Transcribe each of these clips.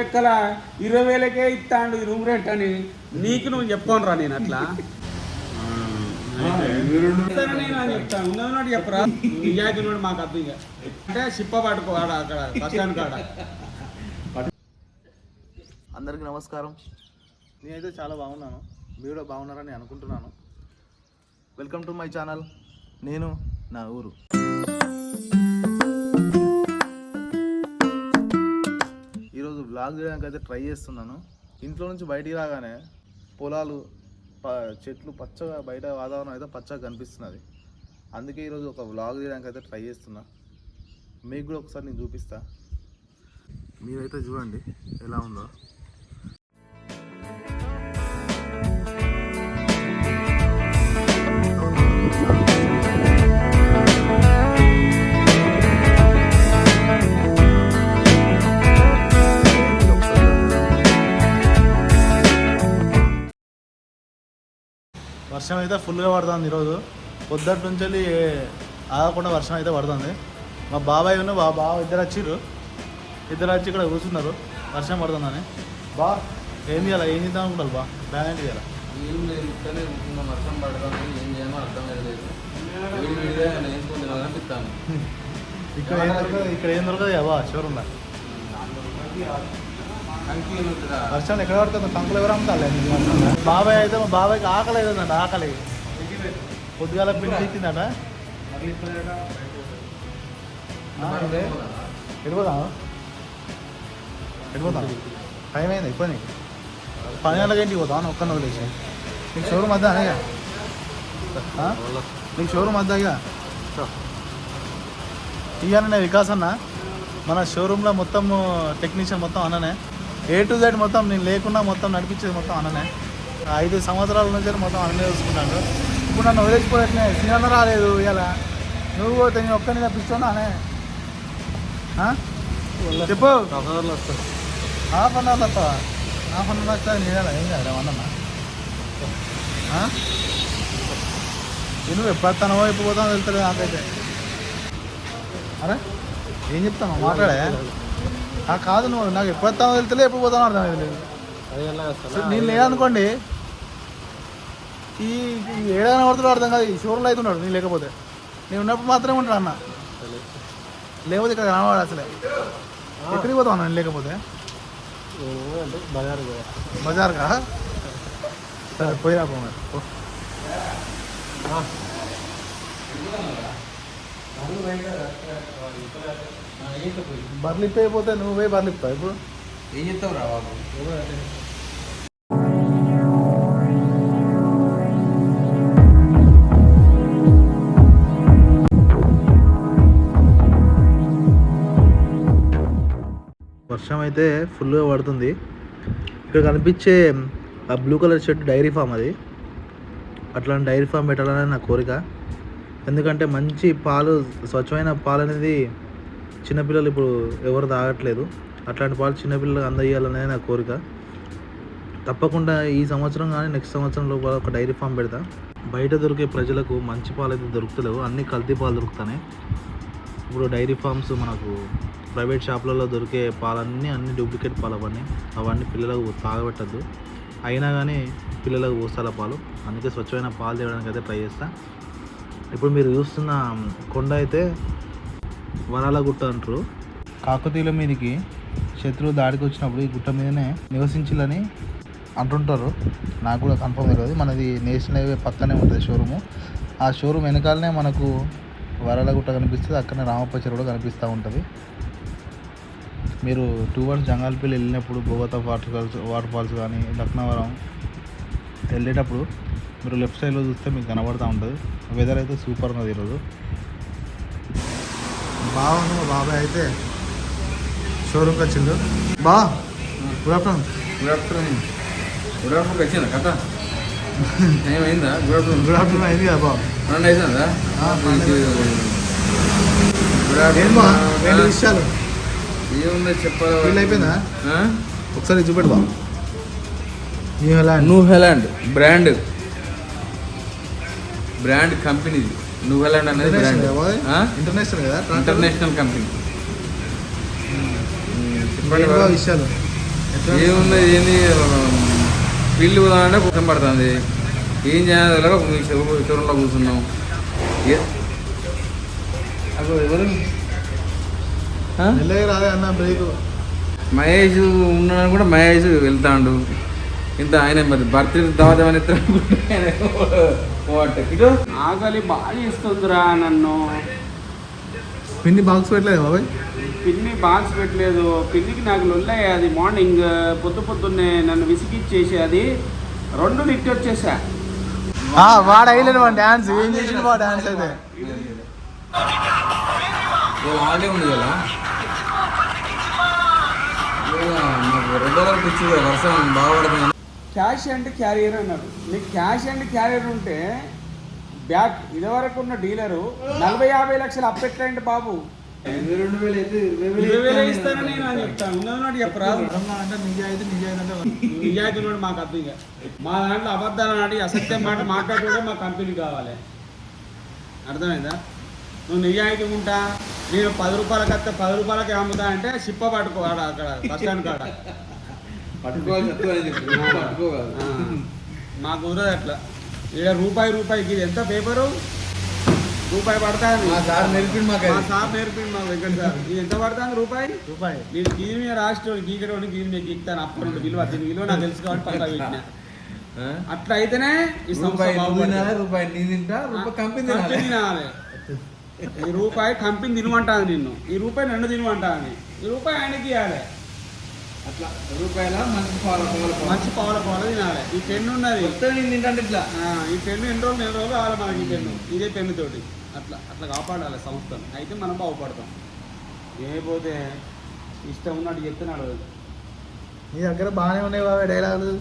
లెక్కల ఇరవై వేలకే ఇస్తాడు ఈ రూమ్ రెంట్ అని. నీకు నువ్వు చెప్పుకోనరా నేను అట్లా. ఇస్తాను నేను అని చెప్తాను. ఉన్నది చెప్పరా. నిజాయితీ నుండి మాకు అర్థం ఇక. అంటే సిప్ప పట్టుకో ఆడ అక్కడ బస్ స్టాండ్ కాడ. అందరికీ నమస్కారం. నేనైతే చాలా బాగున్నాను. మీరు కూడా బాగున్నారని అనుకుంటున్నాను. Welcome to my channel. నేను నా ఊరు. బ్లాగ్ చేయడానికి అయితే ట్రై చేస్తున్నాను. ఇంట్లో నుంచి బయటికి రాగానే పొలాలు ప చెట్లు పచ్చగా బయట వాతావరణం అయితే పచ్చగా కనిపిస్తున్నది. అందుకే ఈరోజు ఒక వ్లాగ్ చేయడానికి అయితే ట్రై చేస్తున్నా. మీకు కూడా ఒకసారి నేను చూపిస్తా. మీరైతే చూడండి ఎలా ఉందో. వర్షం అయితే ఫుల్గా పడుతుంది ఈరోజు. పొద్దుటి నుంచి వెళ్ళి ఆగకుండా వర్షం అయితే పడుతుంది. మా బాబాయ్ ఉన్న మా బావ ఇద్దరు వచ్చిర్రు. ఇద్దరు వచ్చి ఇక్కడ కూర్చున్నారు. వర్షం పడుతుందని. బా ఏం చేయాలి? ఏం చేద్దాం అనుకుంటారు బా? బ్యాగ్ ఏంటి చేయాలి ఏం లేదు ఇక్కడే కూర్చున్న వర్షం పడతాను ఏం చేయమో అర్థం కాలేదు. ఇక్కడ ఏం దొరకదు ఇక్కడ ఏం దొరకదు బా? షోరూమ్లో వర్షాలు వర్షం ఎక్కడ పడుతుంది కంకులు ఎవరు అమ్ముతారు బాబాయ్ అయితే మా బాబాయ్కి ఆకలి అవుతుందంట ఆకలి. పొద్దుగాల పిండి ఇచ్చిందట ఎడిపోతాం ఎడిపోతాం టైం అయింది ఎక్కువ నీకు పని గంటలకి ఇంటికి పోతాం ఒక్క వదిలేసి. నీకు షోరూమ్ వద్దా ఇక నీకు షోరూమ్ వద్దా ఇక ఇయ్యాలనే వికాస్ అన్న. మన షోరూంలో మొత్తం టెక్నీషియన్ మొత్తం అన్ననే. ఏ టు జెడ్ మొత్తం నేను లేకుండా మొత్తం నడిపించేది మొత్తం అన్ననే. ఐదు సంవత్సరాల నుంచి మొత్తం అన్ననే చూసుకున్నాడు ఇప్పుడు నన్ను వదిలేసిపోయట్లే సినిమా రాలేదు ఇలా నువ్వు పోతే నేను ఒక్కరిని తప్పిస్తున్నా అనే. చెప్పు. హాఫ్ అన్ అవర్లో వస్తావా హాఫ్ అన్ అవర్ వస్తా నేను ఏం కాదు అన్న నువ్వు ఎప్పుడు వస్తానో ఎప్పుడు పోతానో వెళ్తలేదు నాకైతే. అరే ఏం చెప్తాను మాట్లాడే. కాదు నువ్వు. నాకు ఎప్పుడు వస్తానో వెళ్తలే ఎప్పుడు పోతానో అర్థం లేదు. నేను లేదనుకోండి ఈ ఈ ఏడాది పడుతున్నాడు అర్థం కాదు ఈ అయితే ఉన్నాడు నేను లేకపోతే. నేను ఉన్నప్పుడు మాత్రమే ఉంటాడు అన్న. లేకపోతే ఇక్కడ కనవాడు అసలే. ఎక్కడికి పోతావు అన్న నేను లేకపోతే? బజార్కా? సరే పోయిరా పో మరి పో. బర్లిప్ అయిపోతే నువ్వు పోయి బర్లిప్తావు ఇప్పుడు? ఏం చెప్తావు రా బాబు? వర్షం అయితే ఫుల్గా పడుతుంది. ఇక్కడ కనిపించే ఆ blue colour shirt dairy farm అది. అట్లాంటి డైరీ ఫామ్ పెట్టాలని నా కోరిక. ఎందుకంటే మంచి పాలు స్వచ్ఛమైన పాలు అనేది చిన్నపిల్లలు ఇప్పుడు ఎవరు తాగట్లేదు. అట్లాంటి పాలు చిన్నపిల్లలకు అందజేయాలనేది నా కోరిక. తప్పకుండా ఈ సంవత్సరం కానీ నెక్స్ట్ సంవత్సరం లోపల ఒక డైరీ ఫామ్ పెడతా. బయట దొరికే ప్రజలకు మంచి పాలు అయితే దొరుకుతలేవు. అన్ని కల్తీ పాలు దొరుకుతున్నాయి ఇప్పుడు డైరీ ఫార్మ్స్ మనకు ప్రైవేట్ షాపులలో దొరికే పాలన్నీ అన్ని డూప్లికేట్ పాలు అవన్నీ అవన్నీ పిల్లలకు తాగబెట్టద్దు. అయినా కానీ పిల్లలకు పోస్తాల పాలు. అందుకే స్వచ్ఛమైన పాలు తేవడానికి అయితే ట్రై చేస్తాను ఇప్పుడు మీరు చూస్తున్న కొండ అయితే వరాల గుట్ట అంటారు. కాకతీయుల మీదకి శత్రువు దాడికి వచ్చినప్పుడు ఈ గుట్ట మీదనే నివసించాలని అంటుంటారు. నాకు కూడా కన్ఫర్మ్ తెలియదు మనది నేషనల్ హైవే పక్కనే ఉంటుంది షోరూము. ఆ షోరూమ్ వెనకాలనే మనకు వరాలగుట్ట కనిపిస్తుంది. అక్కడనే రామప్ప చెరువు కూడా కనిపిస్తూ ఉంటుంది. మీరు టూ వర్డ్స్ జంగాల్పల్లి వెళ్ళినప్పుడు Bogatha water falls water falls కానీ లక్నవరం వెళ్ళేటప్పుడు మీరు లెఫ్ట్ సైడ్లో చూస్తే మీకు కనబడుతూ ఉంటుంది. వెదర్ అయితే సూపర్ ఉన్నది ఈరోజు. మా బాబాయ్ అయితే షోరూమ్కి వచ్చిండు బా good afternoon good afternoon good afternoon వచ్చిందా కథ? ఏమైందా గుడ్ ఆఫ్టర్నూన్ గుడ్ ఆఫ్టర్నూన్ అయింది కదా బాబు రెండు అవుతుందా పన్నెండు. గుడ్ బా రెండు విషయాలు? ఏముందో చెప్పాలి వీళ్ళు అయిపోయిందా? ఒకసారి చూపెడదా new land New Holland brand brand company New Holland అనేది బ్రాండ్ ఇంటర్నేషనల్ కదా ఇంటర్నేషనల్ కంపెనీ చెప్పండి బా బాబు. విషయాలు? ఏమున్నది ఏంది? పిల్లి ఉదాహరణ పుట్టం పడుతుంది. ఏం చేయాలి చెరువులో కూర్చున్నాం. మహేష్ ఉన్నాడు కూడా మహేష్ వెళ్తాడు. ఇంత ఆయన మరి బర్త్డే దావతం అని ఇటు? ఆకలి బాగా ఇస్తుందిరా నన్ను. పిన్ని బాక్స్ పెట్టలేదు బాబాయ్? పిన్ని బాక్స్ పెట్టలేదు. పిన్నికి నాకు లొల్లయ్య అది మార్నింగ్ పొద్దు పొద్దున్నే నన్ను విసిగిచ్చేసి అది. రెండు లిట్ వచ్చేసా. వాడు అయ్యలేడు వాడు డాన్స్ ఏం చేసిండు వాడు డాన్స్ అయితే? ఆడే ఉంది కదా. రెండు వర్షం బాగా పడుతుంది. క్యాష్ అండ్ క్యారియర్ అన్నాడు నీకు క్యాష్ అండ్ క్యారియర్ ఉంటే బ్యాక్ ఇదివరకు ఉన్న డీలరు నలభై యాభై లక్షలు అప్పెట్టండి బాబు. రెండు వేలు అయితే ఇరవై వేలే ఇస్తాను నేను చెప్తాను. ఉన్నది చెప్పరా? అంటే నిజాయితీ నిజాయితీ అంటే నిజాయితీ కూడా మాకు అర్థం ఇక మా దాంట్లో అబద్ధాలు నాటి అసత్యం మాట మాట్లాడుకుంటే మా కంపెనీ కావాలి. అర్థమైందా? నువ్వు నిజాయితీ ఉంటా. నేను పది రూపాయలకి వస్తే పది రూపాయలకి అమ్ముతా అంటే సిప్ప పట్టుకో ఆడ అక్కడ బస్ స్టాండ్ కాడ. పట్టుకోవాలి చెప్తా అని చెప్పి పట్టుకోవాలి. ఆ, మాకు కుదరదు అట్లా. ఇక్కడ రూపాయి రూపాయికి ఇది ఎంత పేపరు? రూపాయి పడుతుంది మా సార్ నేర్పిండు మాకు మా. సార్ నేర్పింది మా వెంకట సార్. ఇది ఎంత పడుతుంది రూపాయి? రూపాయి. నేను మీద రాష్ట్రం గీకడం గీరి మీద గీక్తాను. అప్పుడు రెండు విలువ దీని విలువ నాకు తెలుసు కాబట్టి పక్కా పెట్టిన? అట్లా అయితేనే ఈ రూపాయి రూపాయి నీ తింటా రూపాయి కంపెనీ తినాలి. ఈ రూపాయి కంపెనీ తినమంటాను నిన్ను. ఈ రూపాయి నన్ను తినమంటాను ఈ రూపాయి ఆయనకి ఇవ్వాలి అట్లా రూపాయల మంచి పాల పాల పాల. మంచి పావుల పావుల తినాలి. ఈ పెన్ను ఉన్నది. తింటాను ఇట్లా? ఆ, ఈ పెన్ను ఎన్ని రోజులు ఎన్ని రోజులు కావాలి మనకి ఈ పెన్ను. ఇదే పెన్ను తోటి. అట్లా అట్లా కాపాడాలి సంస్థను. అయితే మనం బాగుపడతాం. ఏమైపోతే ఇష్టం ఉన్నట్టు చెప్తున్నాడు నీ దగ్గర బాగానే ఉన్నాయి బాబాయ్ డైలాగులు.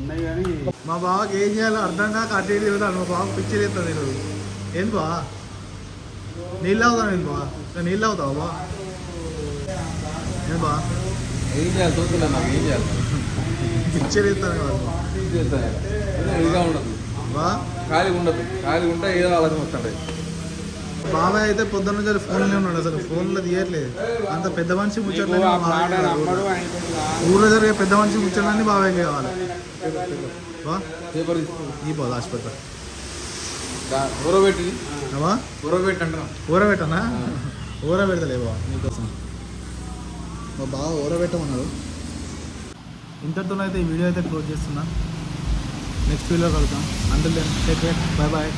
ఉన్నాయి కానీ మా బావకి ఏం చేయాలో అర్థం కాక అటు ఇటు తిరుగుతాడు. మా బావ పిచ్చి చేస్తాను ఈరోజు. ఏం బా నీళ్ళు అవుతాను నేను బా నీళ్ళు అవుతావా బా బా ఏం చేయాలి? చూస్తున్నా నాకు ఏం చేయాలి? చేస్తాను? ఏదో ఇదిగా ఉండదు. బా ఖాళీ ఉండదు. ఖాళీ ఉంటే ఏదో ఆలోచన వస్తుంటాయి. బాబాయ్ అయితే పొద్దున్న నుంచి ఫోన్లో ఉన్నాడు అసలు. ఫోన్లో తీయట్లేదు. అంత పెద్ద మనిషి ముచ్చట్లేదు ఊళ్ళో జరిగే పెద్ద మనిషి ముచ్చట్లన్నీ బాబాయ్ కావాలి ఈ పోదు హాస్పిటల్ ఊరబెట్టి. ఊరబెట్టి అంటున్నా. ఊర పెట్టనా ఊర పెడతలే బా నీకోసం. బాగా బావ ఊర పెట్టమన్నాడు ఇంతటితోనైతే ఈ వీడియో అయితే క్లోజ్ చేస్తున్నా. నెక్స్ట్ వీడియో కలుగుతాం అందులో టేక్ బై బాయ్